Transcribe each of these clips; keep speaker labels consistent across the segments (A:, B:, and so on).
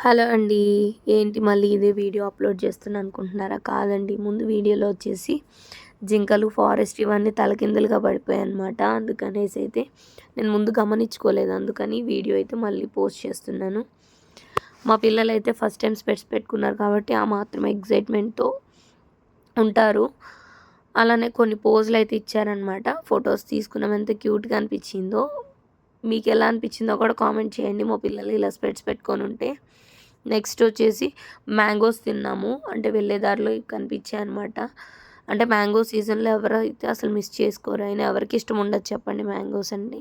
A: Hello అండి. ఏంటి మళ్ళీ ఇదే వీడియో అప్లోడ్ చేస్తున్నాను అనుకుంటున్నారా? కాదండి. ముందు వీడియోలో వచ్చేసి జింకలు ఫారెస్ట్ ఇవన్నీ తలకిందులుగా పడిపోయాయి అనమాట అందుకనేసి అయితే నేను ముందు గమనించుకోలేదు. అందుకని వీడియో అయితే మళ్ళీ పోస్ట్ చేస్తున్నాను. మా పిల్లలు అయితే ఫస్ట్ టైం స్పెట్స్ పెట్టుకున్నారు కాబట్టి ఆ మాత్రం ఎగ్జైట్మెంట్తో ఉంటారు. అలానే కొన్ని పోజులు అయితే ఇచ్చారనమాట ఫొటోస్ తీసుకున్నాం. ఎంత క్యూట్గా అనిపించిందో. మీకు ఎలా అనిపించిందో కూడా కామెంట్ చేయండి. మా పిల్లలు ఇలా స్పెట్స్ పెట్టుకొని ఉంటే. నెక్స్ట్ వచ్చేసి మ్యాంగోస్ తిన్నాము. అంటే వెళ్ళేదారిలో కనిపించాయి అనమాట అంటే మ్యాంగో సీజన్లో ఎవరైతే అసలు మిస్ చేసుకోరు అయినా ఎవరికి ఇష్టం ఉండదు చెప్పండి మ్యాంగోస్ అండి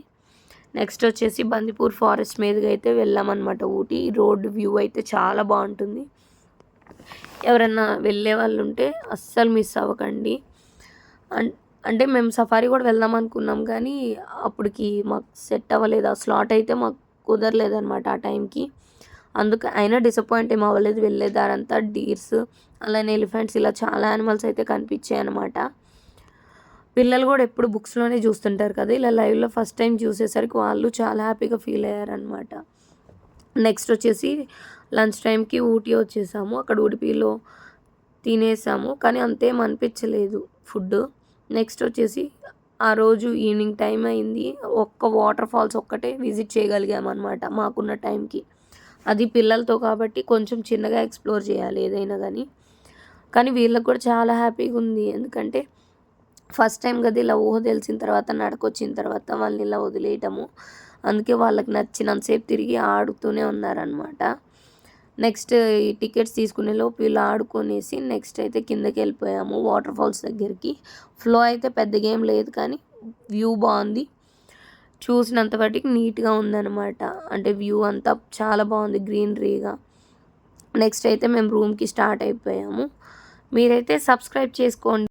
A: నెక్స్ట్ వచ్చేసి బందిపూర్ ఫారెస్ట్ మీదుగా అయితే వెళ్ళామన్నమాట ఊటీ. రోడ్ వ్యూ అయితే చాలా బాగుంటుంది. ఎవరన్నా వెళ్ళే వాళ్ళు ఉంటే అస్సలు మిస్ అవ్వకండి. అంటే మేము సఫారీ కూడా వెళ్దాం అనుకున్నాం కానీ అప్పటికి మాకు సెట్ అవ్వలేదు. ఆ స్లాట్ అయితే మాకు కుదరలేదన్నమాట ఆ టైంకి. అందుకు అయినా డిసప్పాయింట్ ఏం అవ్వలేదు. వెళ్ళేదారంతా డీర్స్ అలానే ఎలిఫెంట్స్ ఇలా చాలా యానిమల్స్ అయితే కనిపించాయి అనమాట పిల్లలు కూడా ఎప్పుడు బుక్స్లోనే చూస్తుంటారు కదా ఇలా లైవ్లో ఫస్ట్ టైం చూసేసరికి వాళ్ళు చాలా హ్యాపీగా ఫీల్ అయ్యారనమాట నెక్స్ట్ వచ్చేసి లంచ్ టైంకి ఊటీ వచ్చేసాము. అక్కడ ఉడిపిలో తినేసాము కానీ అంతేం అనిపించలేదు ఫుడ్ నెక్స్ట్ వచ్చేసి ఆ రోజు ఈవినింగ్ టైం అయింది. ఒక్క వాటర్ ఫాల్స్ ఒక్కటే విజిట్ చేయగలిగామన్నమాట మాకున్న టైంకి అది పిల్లలతో కాబట్టి కొంచెం చిన్నగా ఎక్స్ప్లోర్ చేయాలి ఏదైనా కానీ. కానీ వీళ్ళకి కూడా చాలా హ్యాపీగా ఉంది. ఎందుకంటే ఫస్ట్ టైం కదా ఇలా ఊహ తెలిసిన తర్వాత నడకొచ్చిన తర్వాత వాళ్ళని ఇలా వదిలేయటము. అందుకే వాళ్ళకి నచ్చినంతసేపు తిరిగి ఆడుతూనే ఉన్నారనమాట నెక్స్ట్ ఈ టికెట్స్ తీసుకునే లోపు వీళ్ళు ఆడుకునేసి నెక్స్ట్ అయితే కిందకి వెళ్ళిపోయాము వాటర్ ఫాల్స్ దగ్గరికి. ఫ్లో అయితే పెద్దగా ఏం లేదు కానీ వ్యూ బాగుంది. చూసినంత వాటికి నీట్గా ఉందన్నమాట. అంటే వ్యూ అంతా చాలా బాగుంది గ్రీనరీగా. నెక్స్ట్ అయితే మేము రూమ్కి స్టార్ట్ అయిపోయాము. మీరైతే సబ్స్క్రైబ్ చేసుకోండి.